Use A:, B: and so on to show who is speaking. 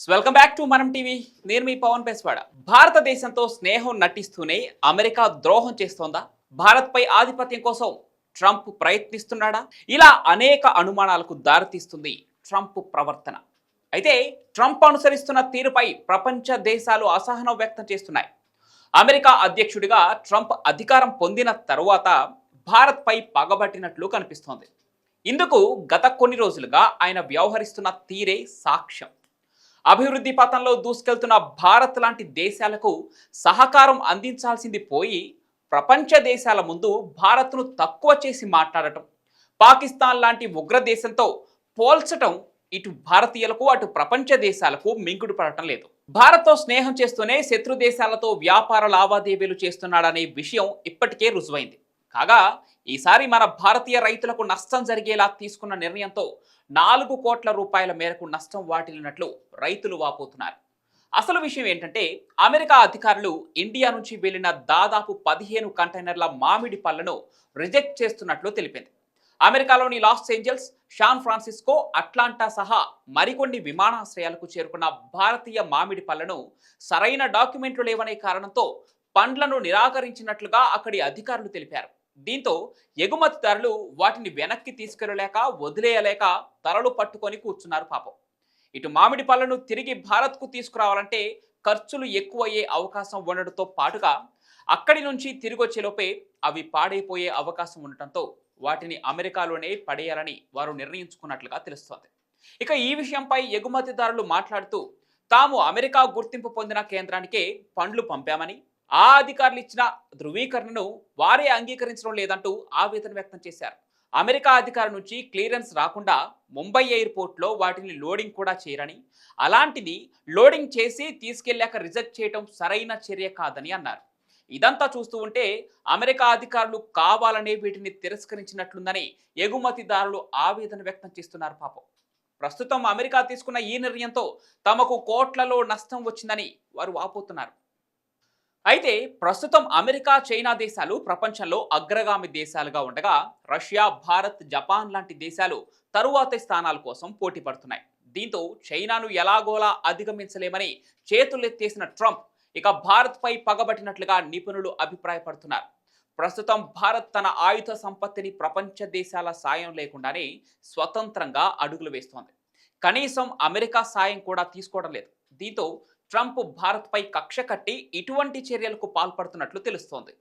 A: Welcome back to మనం TV నేను మీ పవన్ పేస్వాడ భారతదేశంతో స్నేహం నటిస్తూనే అమెరికా ద్రోహం చేస్తోందా? భారత్పై ఆధిపత్యం కోసం ట్రంప్ ప్రయత్నిస్తున్నాడా? ఇలా అనేక అనుమానాలకు దారితీస్తుంది ట్రంప్ ప్రవర్తన. అయితే ట్రంప్ అనుసరిస్తున్న తీరుపై ప్రపంచ దేశాలు అసహనం వ్యక్తం చేస్తున్నాయి. అమెరికా అధ్యక్షుడిగా ట్రంప్ అధికారం పొందిన తరువాత భారత్పై పగబట్టినట్లు కనిపిస్తోంది. ఇందుకు గత కొన్ని రోజులుగా ఆయన వ్యవహరిస్తున్న తీరే సాక్ష్యం. అభివృద్ధి పథంలో దూసుకెళ్తున్న భారత్ లాంటి దేశాలకు సహకారం అందించాల్సింది పోయి ప్రపంచ దేశాల ముందు భారత్ను తక్కువ చేసి మాట్లాడటం పాకిస్తాన్ లాంటి ఉగ్ర దేశంతో పోల్చటం ఇటు భారతీయులకు అటు ప్రపంచ దేశాలకు మింగుడు పడటం లేదు. భారత్తో స్నేహం చేస్తూనే శత్రు దేశాలతో వ్యాపార లావాదేవీలు చేస్తున్నాడనే విషయం ఇప్పటికే రుజువైంది. కాగా ఈసారి మన భారతీయ రైతులకు నష్టం జరిగేలా తీసుకున్న నిర్ణయంతో నాలుగు కోట్ల రూపాయల మేరకు నష్టం వాటిల్లినట్లు రైతులు వాపోతున్నారు. అసలు విషయం ఏంటంటే అమెరికా అధికారులు ఇండియా నుంచి వెళ్ళిన దాదాపు పదిహేను కంటైనర్ల మామిడి పళ్ళను రిజెక్ట్ చేస్తున్నట్లు తెలిపింది. అమెరికాలోని Los Angeles San Francisco Atlanta సహా మరికొన్ని విమానాశ్రయాలకు చేరుకున్న భారతీయ మామిడి పళ్ళను సరైన డాక్యుమెంట్లు లేవనే కారణంతో పండ్లను నిరాకరించినట్లుగా అక్కడి అధికారులు తెలిపారు. దీంతో ఎగుమతిదారులు వాటిని వెనక్కి తీసుకెళ్ళలేక వదిలేయలేక తలలు పట్టుకొని కూర్చున్నారు పాపం. ఇటు మామిడి పళ్ళను తిరిగి భారత్కు తీసుకురావాలంటే ఖర్చులు ఎక్కువయ్యే అవకాశం ఉండడంతో పాటుగా అక్కడి నుంచి తిరిగొచ్చేలోపే అవి పాడైపోయే అవకాశం ఉండటంతో వాటిని అమెరికాలోనే పడేయాలని వారు నిర్ణయించుకున్నట్లుగా తెలుస్తోంది. ఇక ఈ విషయంపై ఎగుమతిదారులు మాట్లాడుతూ తాము అమెరికా గుర్తింపు పొందిన కేంద్రానికే పండ్లు పంపామని ఆ అధికారులు ఇచ్చిన ధృవీకరణను వారే అంగీకరించడం లేదంటూ ఆవేదన వ్యక్తం చేశారు. అమెరికా అధికారుల నుంచి క్లియరెన్స్ రాకుండా ముంబై ఎయిర్పోర్ట్లో వాటిని లోడింగ్ కూడా చేయరని అలాంటిది లోడింగ్ చేసి తీసుకెళ్ళాక రిజెక్ట్ చేయడం సరైన చర్య కాదని అన్నారు. ఇదంతా చూస్తూ ఉంటే అమెరికా అధికారులు కావాలనే వీటిని తిరస్కరించినట్లుందని ఎగుమతిదారులు ఆవేదన వ్యక్తం చేస్తున్నారు పాపం. ప్రస్తుతం అమెరికా తీసుకున్న ఈ నిర్ణయంతో తమకు కోట్లలో నష్టం వచ్చిందని వారు వాపోతున్నారు. అయితే ప్రస్తుతం అమెరికా చైనా దేశాలు ప్రపంచంలో అగ్రగామి దేశాలుగా ఉండగా రష్యా భారత్ జపాన్ లాంటి దేశాలు తరువాతి స్థానాల కోసం పోటీ పడుతున్నాయి. దీంతో చైనాను ఎలాగోలా అధిగమించలేమని చేతులెత్తేసిన ట్రంప్ ఇక భారత్పై పగబట్టినట్లుగా నిపుణులు అభిప్రాయపడుతున్నారు. ప్రస్తుతం భారత్ తన ఆయుధ సంపత్తిని ప్రపంచ దేశాల సాయం లేకుండానే స్వతంత్రంగా అడుగులు వేస్తోంది. కనీసం అమెరికా సాయం కూడా తీసుకోవడం లేదు. దీంతో ట్రంప్ భారత్పై కక్ష కట్టి ఇటువంటి చర్యలకు పాల్పడుతున్నట్లు తెలుస్తోంది.